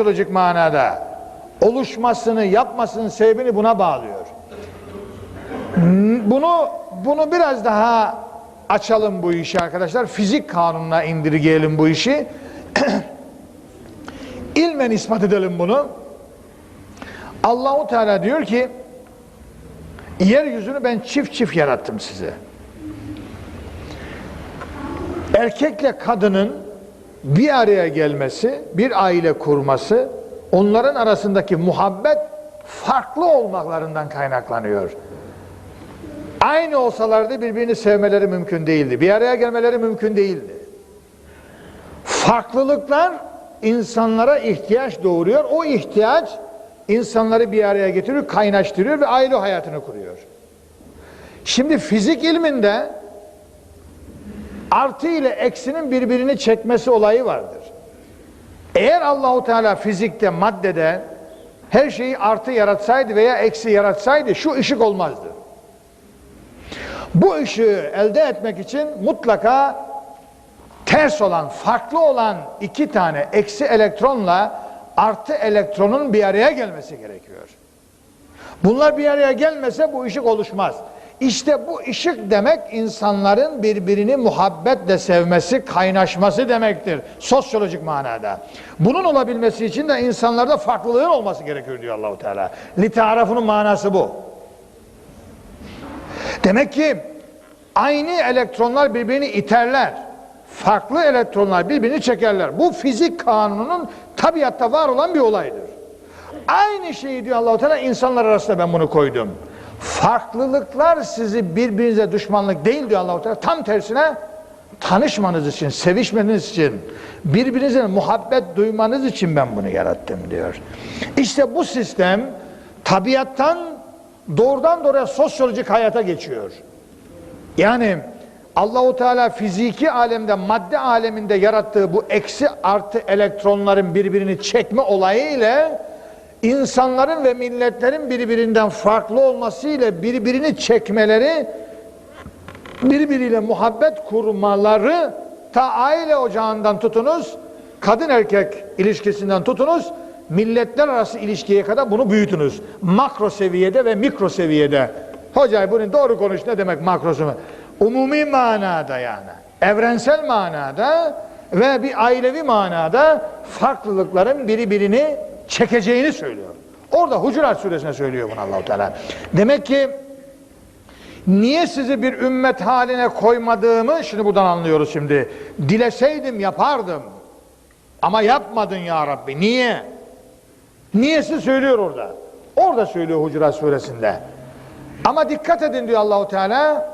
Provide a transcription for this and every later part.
sosyolojik manada oluşmasını, yapmasının sebebini buna bağlıyor. Bunu bunu biraz daha açalım bu işi arkadaşlar. Fizik kanununa indirgeyelim bu işi. İlmen ispat edelim bunu. Allahu Teala diyor ki yeryüzünü ben çift çift yarattım size. Erkekle kadının bir araya gelmesi, bir aile kurması, onların arasındaki muhabbet farklı olmaklarından kaynaklanıyor. Aynı olsalardı birbirini sevmeleri mümkün değildi. Bir araya gelmeleri mümkün değildi. Farklılıklar insanlara ihtiyaç doğuruyor. O ihtiyaç insanları bir araya getiriyor, kaynaştırıyor ve aile hayatını kuruyor. Şimdi fizik ilminde artı ile eksinin birbirini çekmesi olayı vardır. Eğer Allahu Teala fizikte, maddede her şeyi artı yaratsaydı veya eksi yaratsaydı şu ışık olmazdı. Bu ışığı elde etmek için mutlaka ters olan, farklı olan iki tane eksi elektronla artı elektronun bir araya gelmesi gerekiyor. Bunlar bir araya gelmese bu ışık oluşmaz. İşte bu ışık demek insanların birbirini muhabbetle sevmesi, kaynaşması demektir. Sosyolojik manada. Bunun olabilmesi için de insanlarda farklılığın olması gerekiyor diyor Allahu Teala. Litearafunun manası bu. Demek ki aynı elektronlar birbirini iterler. Farklı elektronlar birbirini çekerler. Bu fizik kanununun tabiatta var olan bir olaydır. Aynı şeyi diyor Allahu Teala insanlar arasında ben bunu koydum. Farklılıklar sizi birbirinize düşmanlık değil diyor Allahu Teala. Tam tersine tanışmanız için, sevişmeniz için, birbirinize muhabbet duymanız için ben bunu yarattım diyor. İşte bu sistem tabiattan doğrudan doğruya sosyolojik hayata geçiyor. Yani Allahu Teala fiziki alemde, madde aleminde yarattığı bu eksi artı elektronların birbirini çekme olayı ile insanların ve milletlerin birbirinden farklı olması ile birbirini çekmeleri birbiriyle muhabbet kurmaları ta aile ocağından tutunuz kadın erkek ilişkisinden tutunuz milletler arası ilişkiye kadar bunu büyütünüz. Makro seviyede ve mikro seviyede. Hocam bunu doğru konuş ne demek makrosu mu? Umumi manada yani. Evrensel manada ve bir ailevi manada farklılıkların biri birini çekeceğini söylüyor. Orada Hucurat suresine söylüyor bunu Allahu Teala. Demek ki niye sizi bir ümmet haline koymadığımı şimdi buradan anlıyoruz şimdi. Dileseydim yapardım. Ama yapmadın ya Rabbi. Niye? Niyesi söylüyor orada. Orada söylüyor Hucurat suresinde. Ama dikkat edin diyor Allahu Teala.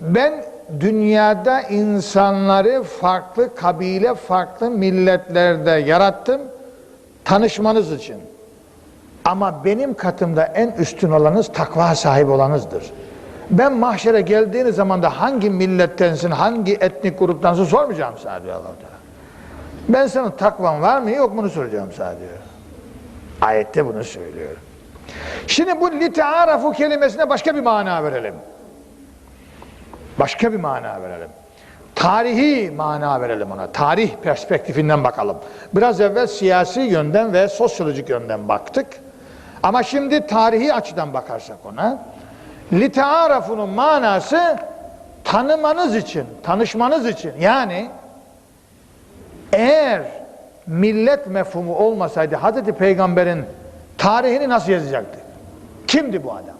Ben dünyada insanları farklı kabile, farklı milletlerde yarattım tanışmanız için. Ama benim katımda en üstün olanız takva sahibi olanızdır. Ben mahşere geldiğiniz zaman da hangi millettensin, hangi etnik gruptansın sormayacağım sana diyor allah Teala. Ben senin takvan var mı yok mu soracağım sana diyor. Ayette bunu söylüyor. Şimdi bu litearafu kelimesine başka bir mana verelim. Başka bir mana verelim. Tarihi mana verelim ona. Tarih perspektifinden bakalım. Biraz evvel siyasi yönden ve sosyolojik yönden baktık. Ama şimdi tarihi açıdan bakarsak ona. Litearafunun manası tanımanız için, tanışmanız için. Yani eğer millet mefhumu olmasaydı Hazreti Peygamber'in tarihini nasıl yazacaktı? Kimdi bu adam?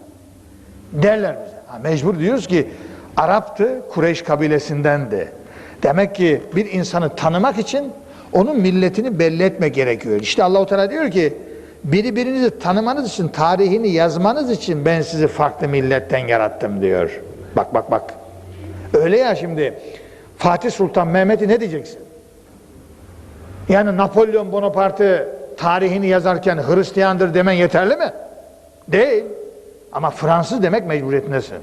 Derler bize. Ha, mecbur diyoruz ki Arap'tı, Kureyş kabilesindendi. Demek ki bir insanı tanımak için onun milletini belli etme gerekiyor. İşte Allahu Teala diyor ki birbirinizi tanımanız için, tarihini yazmanız için ben sizi farklı milletten yarattım diyor. Bak bak bak. Öyle ya şimdi Fatih Sultan Mehmet'i ne diyeceksin? Yani Napolyon Bonaparte tarihini yazarken Hristiyandır demen yeterli mi? Değil. Ama Fransız demek mecburiyetindesin.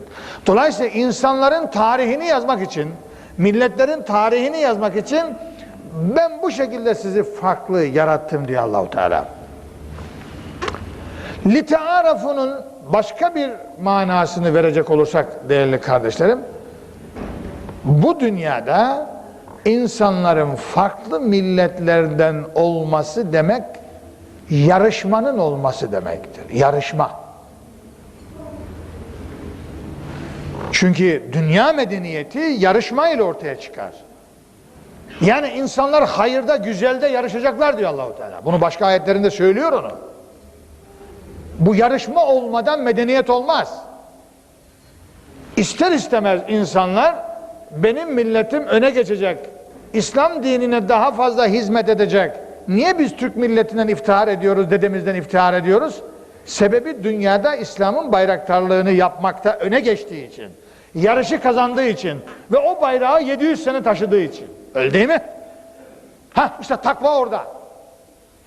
Dolayısıyla insanların tarihini yazmak için, milletlerin tarihini yazmak için ben bu şekilde sizi farklı yarattım diyor Allahu Teala. Litearafunun başka bir manasını verecek olursak değerli kardeşlerim, bu dünyada insanların farklı milletlerden olması demek yarışmanın olması demektir. Yarışma. Çünkü dünya medeniyeti yarışma ile ortaya çıkar. Yani insanlar hayırda, güzelde yarışacaklar diyor Allahu Teala. Bunu başka ayetlerinde söylüyor onu. Bu yarışma olmadan medeniyet olmaz. İster istemez insanlar benim milletim öne geçecek. İslam dinine daha fazla hizmet edecek. Niye biz Türk milletinden iftihar ediyoruz, dedemizden iftihar ediyoruz? Sebebi dünyada İslam'ın bayraktarlığını yapmakta öne geçtiği için. Yarışı kazandığı için ve o bayrağı 700 sene taşıdığı için. Öyle değil mi? Ha işte takva orada.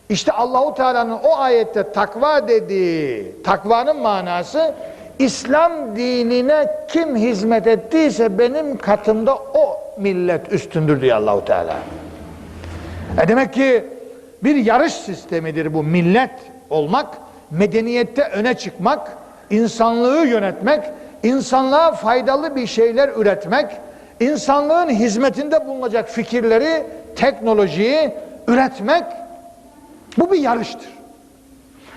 İşte Allahu Teala'nın o ayette takva dediği, takvanın manası İslam dinine kim hizmet ettiyse benim katımda o millet üstündür diyor Allahu Teala. E demek ki bir yarış sistemidir bu millet olmak, medeniyette öne çıkmak, insanlığı yönetmek, insanlığa faydalı bir şeyler üretmek, insanlığın hizmetinde bulunacak fikirleri, teknolojiyi üretmek bu bir yarıştır.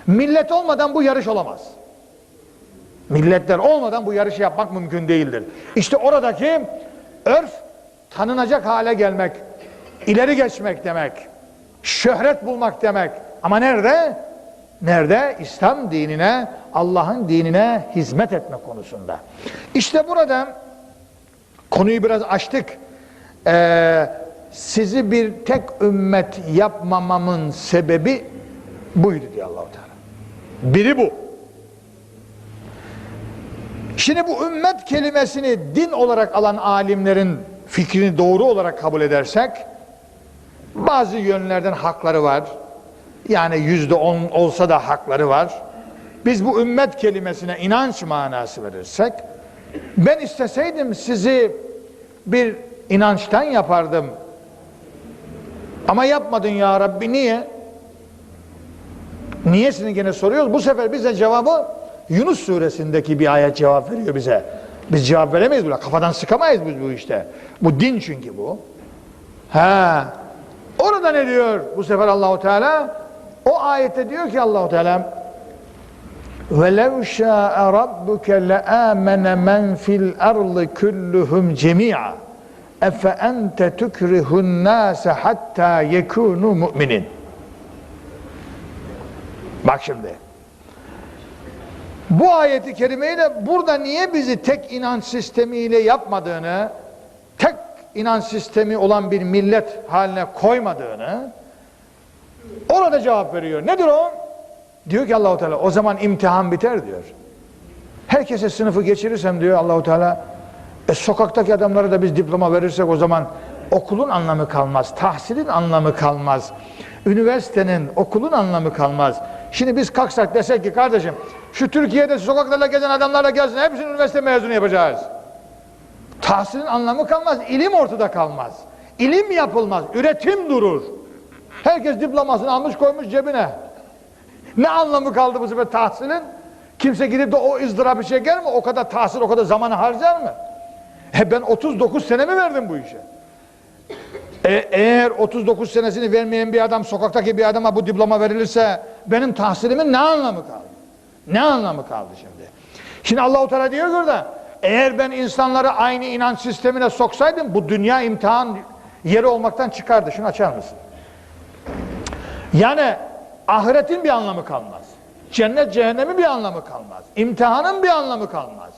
Millet olmadan bu yarış olamaz. Milletler olmadan bu yarışı yapmak mümkün değildir. İşte oradaki örf tanınacak hale gelmek, ileri geçmek demek, şöhret bulmak demek. Ama nerede? Nerede? İslam dinine, Allah'ın dinine hizmet etme konusunda. İşte burada konuyu biraz açtık. Ee, sizi bir tek ümmet yapmamamın sebebi buydu diyor Allahu Teala. Biri bu. Şimdi bu ümmet kelimesini din olarak alan alimlerin fikrini doğru olarak kabul edersek bazı yönlerden hakları var. Yani yüzde on olsa da hakları var. Biz bu ümmet kelimesine inanç manası verirsek ben isteseydim sizi bir inançtan yapardım. Ama yapmadın ya Rabbi niye? Niyesini gene soruyoruz. Bu sefer bize cevabı Yunus suresindeki bir ayet cevap veriyor bize. Biz cevap veremeyiz buna. Kafadan sıkamayız biz bu işte. Bu din çünkü bu. Ha. Orada ne diyor bu sefer Allahu Teala? O ayette diyor ki Allahu Teala ve lev şa'e rabbuke le amene men fil ardı kulluhum cemi'a efe ente tukrihun nase hatta yekunu mu'minin. Bak şimdi. Bu ayeti kerimeyle burada niye bizi tek inanç sistemiyle yapmadığını tek inanç sistemi olan bir millet haline koymadığını orada cevap veriyor. Nedir o? Diyor ki Allahu Teala o zaman imtihan biter diyor. Herkese sınıfı geçirirsem diyor Allahu Teala e, sokaktaki adamlara da biz diploma verirsek o zaman okulun anlamı kalmaz, tahsilin anlamı kalmaz, üniversitenin, okulun anlamı kalmaz. Şimdi biz kalksak desek ki kardeşim şu Türkiye'de sokaklarla gezen adamlarla gelsin hepsini üniversite mezunu yapacağız. Tahsilin anlamı kalmaz, ilim ortada kalmaz. İlim yapılmaz, üretim durur. Herkes diplomasını almış koymuş cebine. Ne anlamı kaldı bu sefer tahsilin? Kimse gidip de o ızdırabı çeker mi? O kadar tahsil, o kadar zamanı harcar mı? He ben 39 sene mi verdim bu işe? E, eğer 39 senesini vermeyen bir adam sokaktaki bir adama bu diploma verilirse benim tahsilimin ne anlamı kaldı? Ne anlamı kaldı şimdi? Şimdi Allahu Teala diyor burada eğer ben insanları aynı inanç sistemine soksaydım bu dünya imtihan yeri olmaktan çıkardı. Şunu açar mısın? Yani ahiretin bir anlamı kalmaz. Cennet cehennemin bir anlamı kalmaz. İmtihanın bir anlamı kalmaz.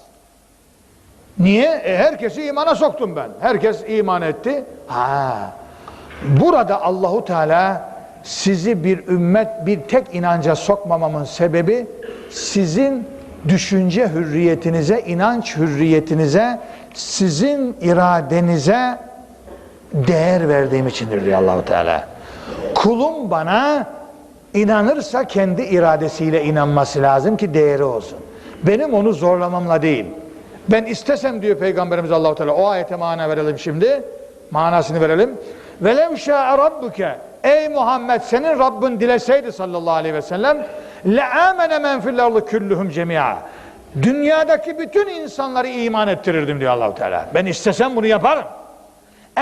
Niye? E, herkesi imana soktum ben. Herkes iman etti. Ha. Burada Allahu Teala sizi bir ümmet, bir tek inanca sokmamamın sebebi sizin düşünce hürriyetinize, inanç hürriyetinize, sizin iradenize değer verdiğim içindir diyor Allahu Teala. Kulum bana inanırsa kendi iradesiyle inanması lazım ki değeri olsun. Benim onu zorlamamla değil. Ben istesem diyor Peygamberimiz Allahu Teala o ayete mana verelim şimdi. Manasını verelim. Velev şa'e rabbuke Ey Muhammed senin Rabbin dileseydi sallallahu aleyhi ve sellem le amene men fil ardı kulluhum cemia. Dünyadaki bütün insanları iman ettirirdim diyor Allahu Teala. Ben istesem bunu yaparım.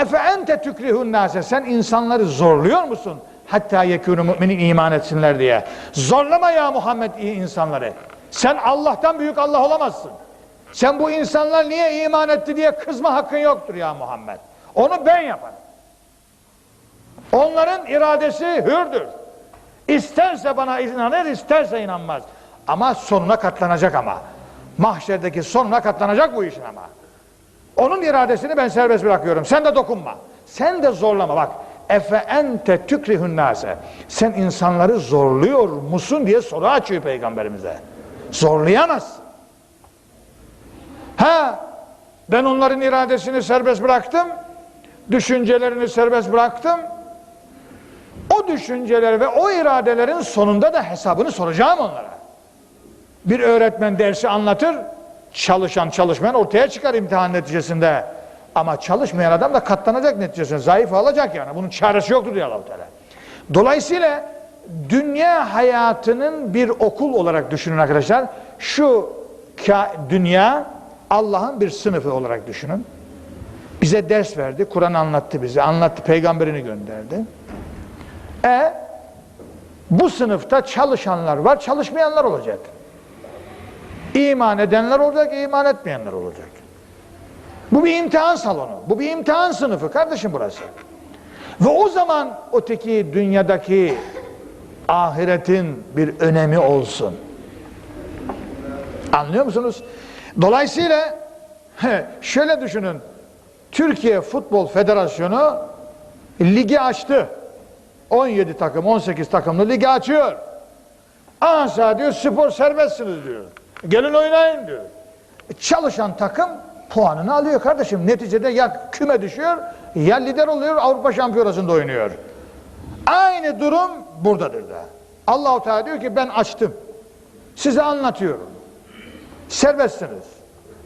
Efe ente tükrihun nase sen insanları zorluyor musun? hatta yekûnü müminin iman etsinler diye. Zorlama ya Muhammed iyi insanları. Sen Allah'tan büyük Allah olamazsın. Sen bu insanlar niye iman etti diye kızma hakkın yoktur ya Muhammed. Onu ben yaparım. Onların iradesi hürdür. İsterse bana inanır, isterse inanmaz. Ama sonuna katlanacak ama. Mahşerdeki sonuna katlanacak bu işin ama. Onun iradesini ben serbest bırakıyorum. Sen de dokunma. Sen de zorlama bak. Efe ente tükrihün nase. Sen insanları zorluyor musun diye soru açıyor peygamberimize. Zorlayamaz. Ha ben onların iradesini serbest bıraktım. Düşüncelerini serbest bıraktım. O düşünceler ve o iradelerin sonunda da hesabını soracağım onlara. Bir öğretmen dersi anlatır, çalışan çalışmayan ortaya çıkar imtihan neticesinde. Ama çalışmayan adam da katlanacak neticesinde. Zayıf alacak yani. Bunun çaresi yoktur diyor allah Teala. Dolayısıyla dünya hayatının bir okul olarak düşünün arkadaşlar. Şu dünya Allah'ın bir sınıfı olarak düşünün. Bize ders verdi, Kur'an anlattı bize, anlattı, peygamberini gönderdi. E bu sınıfta çalışanlar var, çalışmayanlar olacak. İman edenler olacak, iman etmeyenler olacak. Bu bir imtihan salonu, bu bir imtihan sınıfı kardeşim burası. Ve o zaman öteki dünyadaki ahiretin bir önemi olsun. Anlıyor musunuz? Dolayısıyla şöyle düşünün. Türkiye Futbol Federasyonu ligi açtı. 17 takım, 18 takımlı ligi açıyor. Ansa diyor spor serbestsiniz diyor. Gelin oynayın diyor. E, çalışan takım puanını alıyor kardeşim. Neticede ya küme düşüyor ya lider oluyor Avrupa Şampiyonası'nda oynuyor. Aynı durum buradadır da. Allahu Teala diyor ki ben açtım. Size anlatıyorum. Serbestsiniz.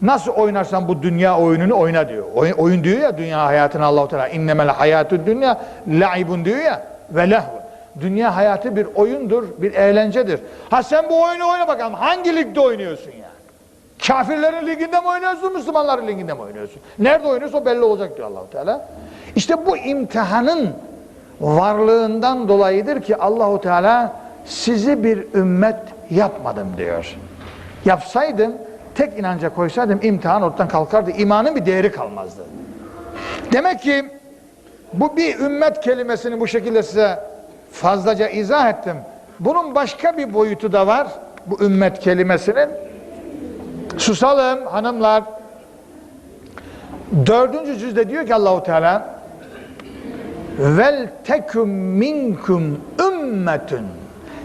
Nasıl oynarsan bu dünya oyununu oyna diyor. Oyun, oyun diyor ya dünya hayatını Allahu Teala innemel hayatü dünya laibun diyor ya ve lehvun. Dünya hayatı bir oyundur, bir eğlencedir. Ha sen bu oyunu oyna bakalım. Hangi ligde oynuyorsun ya? Kafirlerin liginde mi oynuyorsun, Müslümanların liginde mi oynuyorsun? Nerede oynuyorsun belli olacak diyor Allahu Teala. İşte bu imtihanın varlığından dolayıdır ki Allahu Teala sizi bir ümmet yapmadım diyor. Yapsaydım, tek inanca koysaydım imtihan ortadan kalkardı. İmanın bir değeri kalmazdı. Demek ki bu bir ümmet kelimesini bu şekilde size fazlaca izah ettim. Bunun başka bir boyutu da var. Bu ümmet kelimesinin. Susalım hanımlar. Dördüncü cüzde diyor ki Allahu Teala vel tekum minkum ümmetun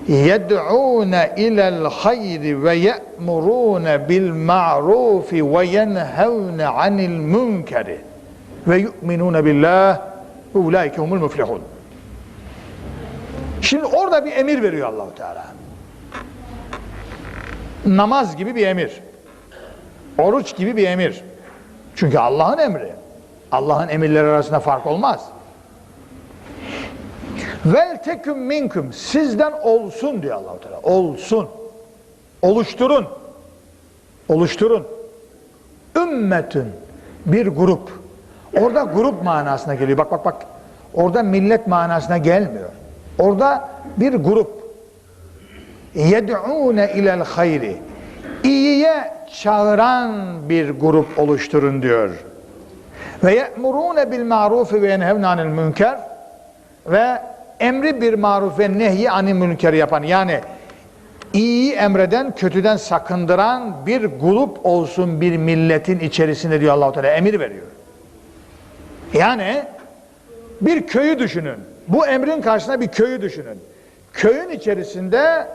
yed'ûne ilel hayri ve ye'murûne bil ma'rufi ve yenhevne anil münkeri ve yu'minûne billah ve ulaike humul müflihun. Şimdi orada bir emir veriyor Allahu Teala. Namaz gibi bir emir. Oruç gibi bir emir. Çünkü Allah'ın emri. Allah'ın emirleri arasında fark olmaz. Vel teküm minkum sizden olsun diyor Allahu Teala. Olsun. Oluşturun. Oluşturun. Ümmetün bir grup. Orada grup manasına geliyor. Bak bak bak. Orada millet manasına gelmiyor. Orada bir grup. Yed'ûne ilel hayri. İyiye çağıran bir grup oluşturun diyor. Ve ye'murûne bil ma'rufi ve yenhevne münker ve emri bir maruf ve nehyi anil münker yapan yani iyi emreden kötüden sakındıran bir grup olsun bir milletin içerisinde diyor Allah-u Teala emir veriyor. Yani bir köyü düşünün. Bu emrin karşısında bir köyü düşünün. Köyün içerisinde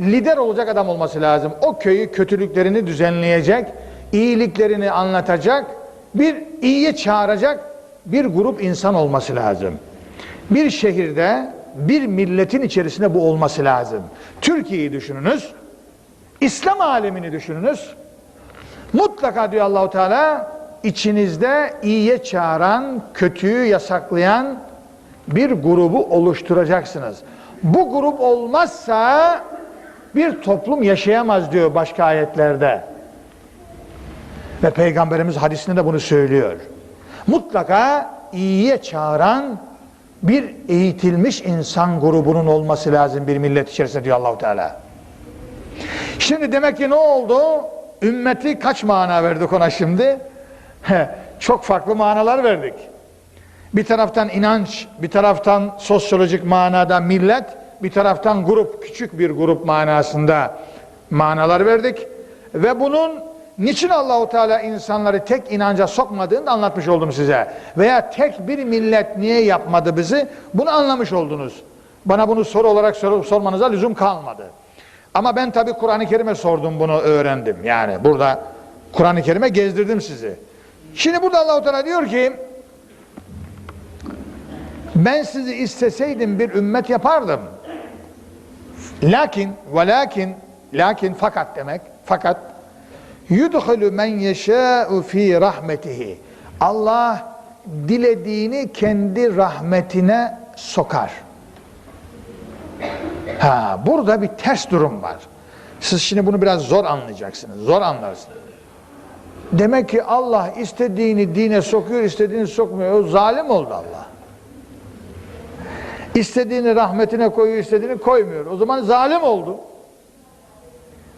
lider olacak adam olması lazım. O köyü kötülüklerini düzenleyecek, iyiliklerini anlatacak, bir iyiye çağıracak bir grup insan olması lazım. Bir şehirde bir milletin içerisinde bu olması lazım. Türkiye'yi düşününüz. İslam alemini düşününüz. Mutlaka diyor Allahu Teala içinizde iyiye çağıran, kötüyü yasaklayan bir grubu oluşturacaksınız. Bu grup olmazsa bir toplum yaşayamaz diyor başka ayetlerde. Ve Peygamberimiz hadisinde de bunu söylüyor. Mutlaka iyiye çağıran bir eğitilmiş insan grubunun olması lazım bir millet içerisinde diyor Allahu Teala. Şimdi demek ki ne oldu? Ümmeti kaç mana verdik ona şimdi? Çok farklı manalar verdik. Bir taraftan inanç, bir taraftan sosyolojik manada millet, bir taraftan grup, küçük bir grup manasında manalar verdik. Ve bunun niçin Allahu Teala insanları tek inanca sokmadığını da anlatmış oldum size. Veya tek bir millet niye yapmadı bizi? Bunu anlamış oldunuz. Bana bunu soru olarak sorup sormanıza lüzum kalmadı. Ama ben tabi Kur'an-ı Kerim'e sordum bunu öğrendim. Yani burada Kur'an-ı Kerim'e gezdirdim sizi. Şimdi burada Allahu Teala diyor ki ben sizi isteseydim bir ümmet yapardım. Lakin ve lakin lakin fakat demek fakat yudhulu men yeşâ'u fi rahmetihi. Allah dilediğini kendi rahmetine sokar. Ha, burada bir ters durum var. Siz şimdi bunu biraz zor anlayacaksınız. Zor anlarsınız. Demek ki Allah istediğini dine sokuyor, istediğini sokmuyor. O zalim oldu Allah. İstediğini rahmetine koyuyor, istediğini koymuyor. O zaman zalim oldu.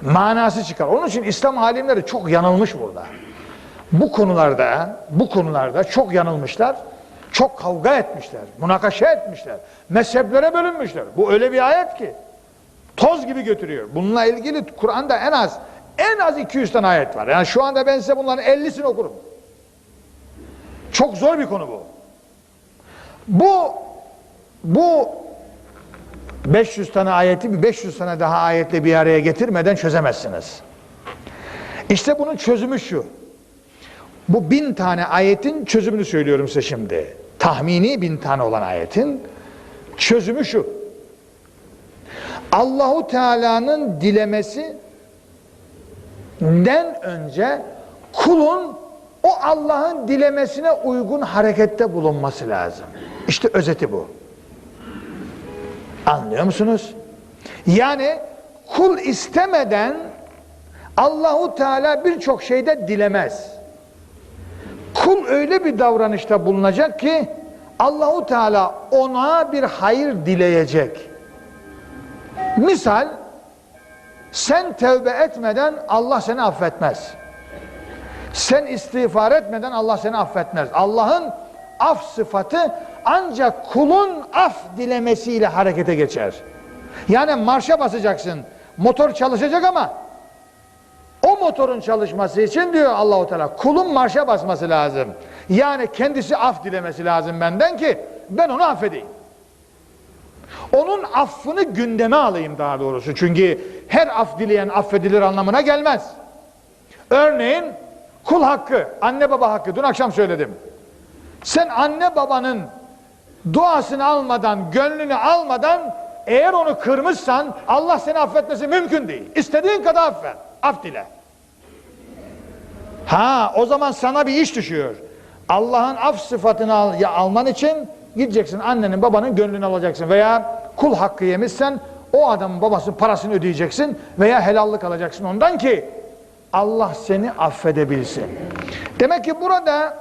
Manası çıkar. Onun için İslam alimleri çok yanılmış burada. Bu konularda, bu konularda çok yanılmışlar. Çok kavga etmişler, münakaşa etmişler. Mezheplere bölünmüşler. Bu öyle bir ayet ki toz gibi götürüyor. Bununla ilgili Kur'an'da en az en az 200 tane ayet var. Yani şu anda ben size bunların 50'sini okurum. Çok zor bir konu bu. Bu bu 500 tane ayeti bir 500 tane daha ayetle bir araya getirmeden çözemezsiniz. İşte bunun çözümü şu. Bu bin tane ayetin çözümünü söylüyorum size şimdi. Tahmini bin tane olan ayetin çözümü şu. Allahu Teala'nın dilemesi den önce kulun o Allah'ın dilemesine uygun harekette bulunması lazım. İşte özeti bu. Anlıyor musunuz? Yani kul istemeden Allahu Teala birçok şeyde dilemez. Kul öyle bir davranışta bulunacak ki Allahu Teala ona bir hayır dileyecek. Misal sen tevbe etmeden Allah seni affetmez. Sen istiğfar etmeden Allah seni affetmez. Allah'ın af sıfatı ancak kulun af dilemesiyle harekete geçer. Yani marşa basacaksın. Motor çalışacak ama o motorun çalışması için diyor Allahu Teala kulun marşa basması lazım. Yani kendisi af dilemesi lazım benden ki ben onu affedeyim. Onun affını gündeme alayım daha doğrusu. Çünkü her af dileyen affedilir anlamına gelmez. Örneğin kul hakkı, anne baba hakkı. Dün akşam söyledim. Sen anne babanın duasını almadan, gönlünü almadan eğer onu kırmışsan Allah seni affetmesi mümkün değil. İstediğin kadar affet. Af dile. Ha o zaman sana bir iş düşüyor. Allah'ın af sıfatını al, ya, alman için gideceksin annenin babanın gönlünü alacaksın veya kul hakkı yemişsen o adamın babasının parasını ödeyeceksin veya helallik alacaksın ondan ki Allah seni affedebilsin. Demek ki burada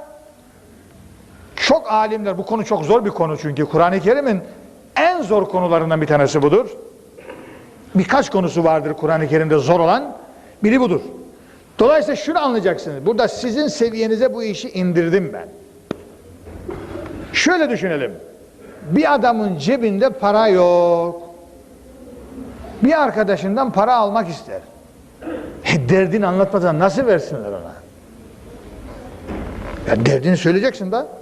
çok alimler bu konu çok zor bir konu çünkü Kur'an-ı Kerim'in en zor konularından bir tanesi budur. Birkaç konusu vardır Kur'an-ı Kerim'de zor olan. Biri budur. Dolayısıyla şunu anlayacaksınız. Burada sizin seviyenize bu işi indirdim ben. Şöyle düşünelim. Bir adamın cebinde para yok. Bir arkadaşından para almak ister. E, derdini anlatmadan nasıl versinler ona? Ya derdini söyleyeceksin da.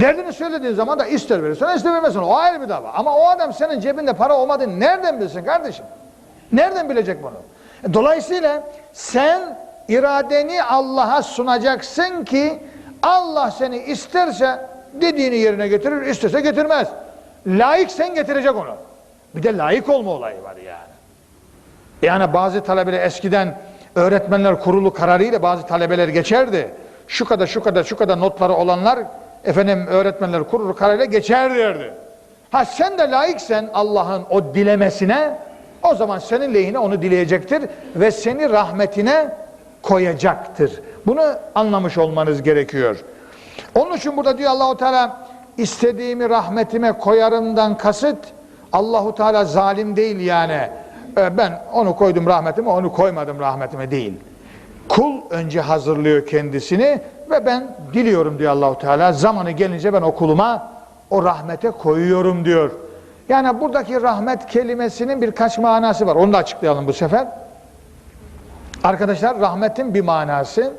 Derdini söylediğin zaman da ister verirsen ister vermezsin. O ayrı bir dava. Ama o adam senin cebinde para olmadığını nereden bilsin kardeşim? Nereden bilecek bunu? E, Dolayısıyla sen iradeni Allah'a sunacaksın ki Allah seni isterse dediğini yerine getirir, istese getirmez. Layık sen getirecek onu. Bir de layık olma olayı var yani. Yani bazı talebeler eskiden öğretmenler kurulu kararıyla bazı talebeler geçerdi. Şu kadar şu kadar şu kadar notları olanlar efendim öğretmenler kurulu kararıyla geçer derdi. Ha sen de layıksen Allah'ın o dilemesine o zaman senin lehine onu dileyecektir ve seni rahmetine koyacaktır. Bunu anlamış olmanız gerekiyor. Onun için burada diyor Allahu Teala istediğimi rahmetime koyarımdan kasıt Allahu Teala zalim değil yani. E, Ben onu koydum rahmetime, onu koymadım rahmetime değil. Kul önce hazırlıyor kendisini ve ben diliyorum diyor Allahu Teala. Zamanı gelince ben o kuluma o rahmete koyuyorum diyor. Yani buradaki rahmet kelimesinin birkaç manası var. Onu da açıklayalım bu sefer. Arkadaşlar rahmetin bir manası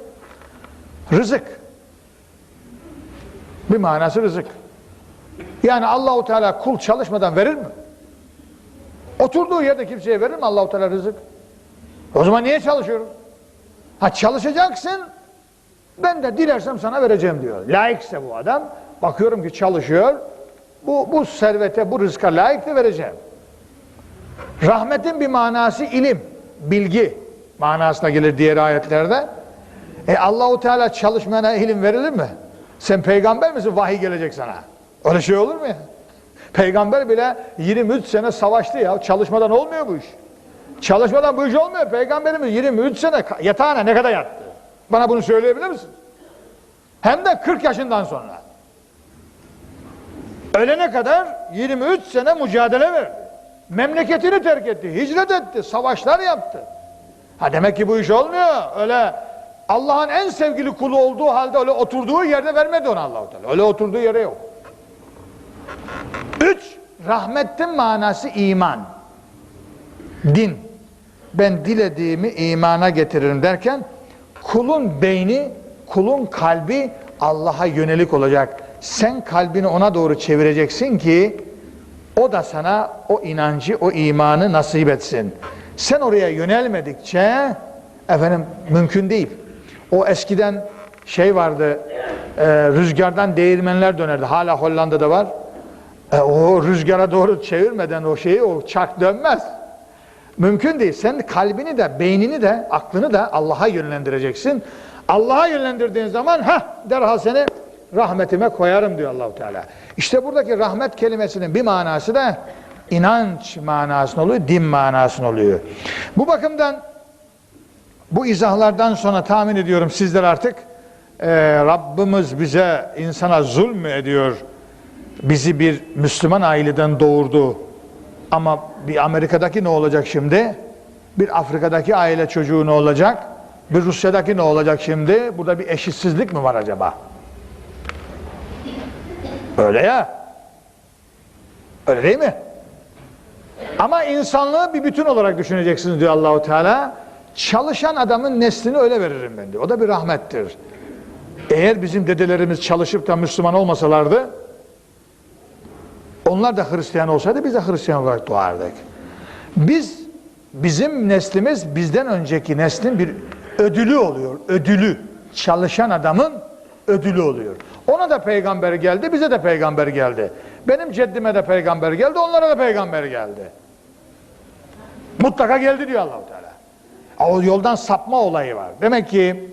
rızık. Bir manası rızık. Yani Allahu Teala kul çalışmadan verir mi? Oturduğu yerde kimseye verir mi Allahu Teala rızık? O zaman niye çalışıyoruz? Ha çalışacaksın. Ben de dilersem sana vereceğim diyor. Layıksa bu adam. Bakıyorum ki çalışıyor. Bu, bu servete, bu rızka layık da vereceğim. Rahmetin bir manası ilim, bilgi manasına gelir diğer ayetlerde. E Allahu Teala çalışmayana ilim verilir mi? Sen peygamber misin? Vahiy gelecek sana. Öyle şey olur mu ya? Peygamber bile 23 sene savaştı ya. Çalışmadan olmuyor bu iş. Çalışmadan bu iş olmuyor. Peygamberimiz 23 sene yatağına ne kadar yattı? Bana bunu söyleyebilir misin? Hem de 40 yaşından sonra. Ölene kadar 23 sene mücadele verdi. Memleketini terk etti, hicret etti, savaşlar yaptı. Ha demek ki bu iş olmuyor. Öyle Allah'ın en sevgili kulu olduğu halde öyle oturduğu yerde vermedi ona Allahu Teala. Öyle oturduğu yere yok. Üç, rahmetin manası iman. Din. Ben dilediğimi imana getiririm derken kulun beyni, kulun kalbi Allah'a yönelik olacak. Sen kalbini ona doğru çevireceksin ki o da sana o inancı, o imanı nasip etsin. Sen oraya yönelmedikçe efendim mümkün değil. O eskiden şey vardı, e, rüzgardan değirmenler dönerdi. Hala Hollanda'da var. E, o rüzgara doğru çevirmeden o şeyi o çark dönmez. Mümkün değil. Sen kalbini de, beynini de, aklını da Allah'a yönlendireceksin. Allah'a yönlendirdiğin zaman ha derhal seni rahmetime koyarım diyor Allahu Teala. İşte buradaki rahmet kelimesinin bir manası da inanç manasını oluyor, din manasını oluyor. Bu bakımdan bu izahlardan sonra tahmin ediyorum sizler artık e, Rabbimiz bize insana zulmü ediyor. Bizi bir Müslüman aileden doğurdu. Ama bir Amerika'daki ne olacak şimdi? Bir Afrika'daki aile çocuğu ne olacak? Bir Rusya'daki ne olacak şimdi? Burada bir eşitsizlik mi var acaba? Öyle ya. Öyle değil mi? Ama insanlığı bir bütün olarak düşüneceksiniz diyor Allahu Teala. Çalışan adamın neslini öyle veririm ben diyor. O da bir rahmettir. Eğer bizim dedelerimiz çalışıp da Müslüman olmasalardı onlar da Hristiyan olsaydı biz de Hristiyan olarak doğardık. Biz, bizim neslimiz bizden önceki neslin bir ödülü oluyor. Ödülü. Çalışan adamın ödülü oluyor. Ona da peygamber geldi, bize de peygamber geldi. Benim ceddime de peygamber geldi, onlara da peygamber geldi. Mutlaka geldi diyor Allahu Teala. O yoldan sapma olayı var. Demek ki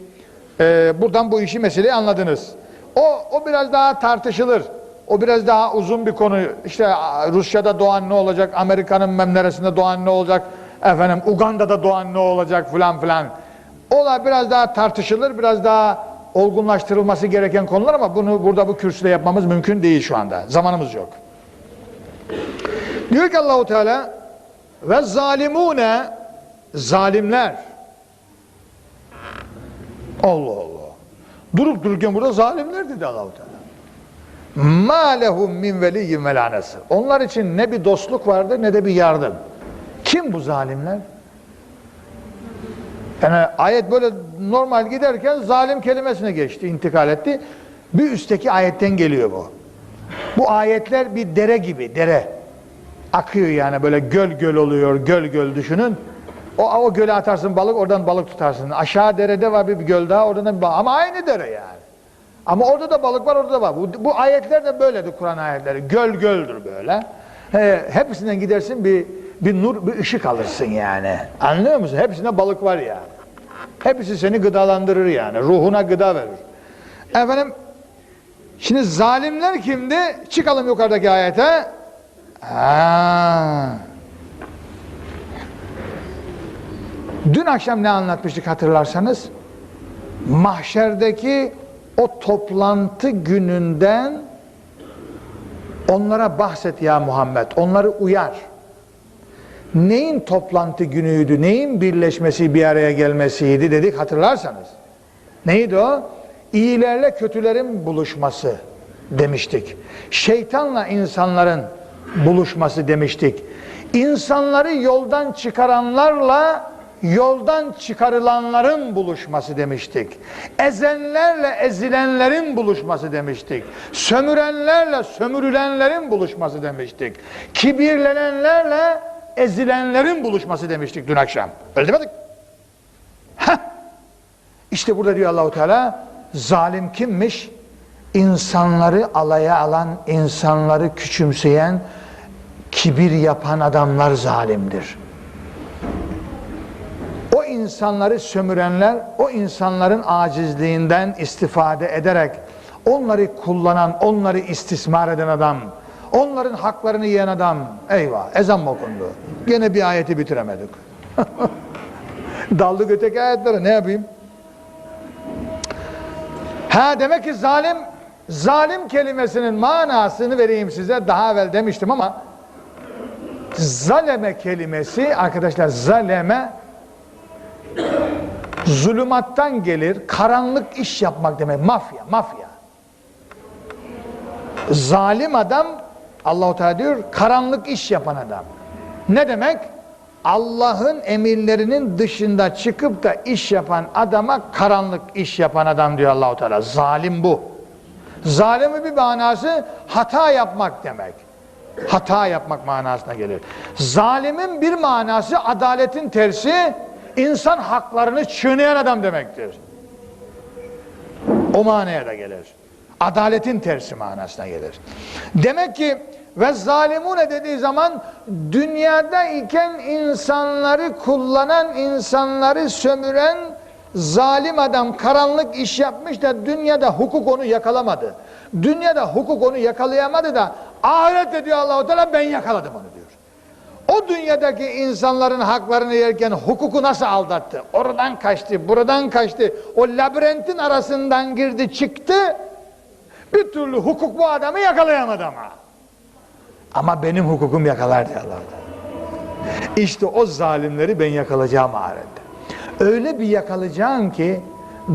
e, buradan bu işi meseleyi anladınız. O, o biraz daha tartışılır. O biraz daha uzun bir konu. İşte Rusya'da doğan ne olacak, Amerika'nın mem neresinde doğan ne olacak, efendim Uganda'da doğan ne olacak filan filan. Ola biraz daha tartışılır, biraz daha olgunlaştırılması gereken konular ama bunu burada bu kürsüde yapmamız mümkün değil şu anda. Zamanımız yok. Diyor ki Allahu Teala ve zalimune zalimler. Allah Allah. Durup dururken burada zalimler dedi Allahu Teala. Lehum min veliyyin ve lanesi. Onlar için ne bir dostluk vardır ne de bir yardım. Kim bu zalimler? Yani ayet böyle normal giderken zalim kelimesine geçti, intikal etti. Bir üstteki ayetten geliyor bu. Bu ayetler bir dere gibi, dere. Akıyor yani böyle göl göl oluyor, göl göl düşünün. O, o göle atarsın balık, oradan balık tutarsın. Aşağı derede var bir, göl daha, oradan da bir balık. Ama aynı dere yani. Ama orada da balık var, orada da var. Bu, bu ayetler de böyledir Kur'an ayetleri. Göl göldür böyle. He, hepsinden gidersin bir bir nur, bir ışık alırsın yani. Anlıyor musun? Hepsinde balık var yani. Hepsi seni gıdalandırır yani. Ruhuna gıda verir. Efendim, şimdi zalimler kimdi? Çıkalım yukarıdaki ayete. Ha. Dün akşam ne anlatmıştık hatırlarsanız? Mahşerdeki o toplantı gününden Onlara bahset ya Muhammed. Onları uyar. Neyin toplantı günüydü? Neyin birleşmesi bir araya gelmesiydi dedik hatırlarsanız. Neydi o? İyilerle kötülerin buluşması demiştik. Şeytanla insanların buluşması demiştik. İnsanları yoldan çıkaranlarla yoldan çıkarılanların buluşması demiştik. Ezenlerle ezilenlerin buluşması demiştik. Sömürenlerle sömürülenlerin buluşması demiştik. Kibirlenenlerle ezilenlerin buluşması demiştik dün akşam. Öyle demedik? Heh. İşte burada diyor Allahu Teala zalim kimmiş? İnsanları alaya alan, insanları küçümseyen, kibir yapan adamlar zalimdir. İnsanları sömürenler, o insanların acizliğinden istifade ederek onları kullanan, onları istismar eden adam, onların haklarını yiyen adam, eyvah ezan mı okundu? Gene bir ayeti bitiremedik. Daldık öteki ayetlere ne yapayım? Ha demek ki zalim, zalim kelimesinin manasını vereyim size daha evvel demiştim ama zaleme kelimesi arkadaşlar zaleme zulümattan gelir, karanlık iş yapmak demek. Mafya, mafya. Zalim adam Allahu Teala diyor karanlık iş yapan adam. Ne demek? Allah'ın emirlerinin dışında çıkıp da iş yapan adama karanlık iş yapan adam diyor Allahu Teala. Zalim bu. Zalimin bir manası hata yapmak demek. Hata yapmak manasına gelir. Zalimin bir manası adaletin tersi insan haklarını çiğneyen adam demektir. O manaya da gelir. Adaletin tersi manasına gelir. Demek ki ve zalimune dediği zaman dünyada iken insanları kullanan, insanları sömüren zalim adam karanlık iş yapmış da dünyada hukuk onu yakalamadı. Dünyada hukuk onu yakalayamadı da ahirette diyor Allahu Teala ben yakaladım onu diyor. O dünyadaki insanların haklarını yerken hukuku nasıl aldattı? Oradan kaçtı, buradan kaçtı. O labirentin arasından girdi, çıktı. Bir türlü hukuk bu adamı yakalayamadı ama. Ama benim hukukum yakalar diyor Allah. İşte o zalimleri ben yakalayacağım ahirette. Öyle bir yakalayacağım ki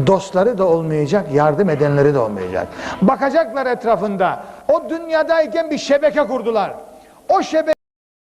dostları da olmayacak, yardım edenleri de olmayacak. Bakacaklar etrafında. O dünyadayken bir şebeke kurdular. O şebeke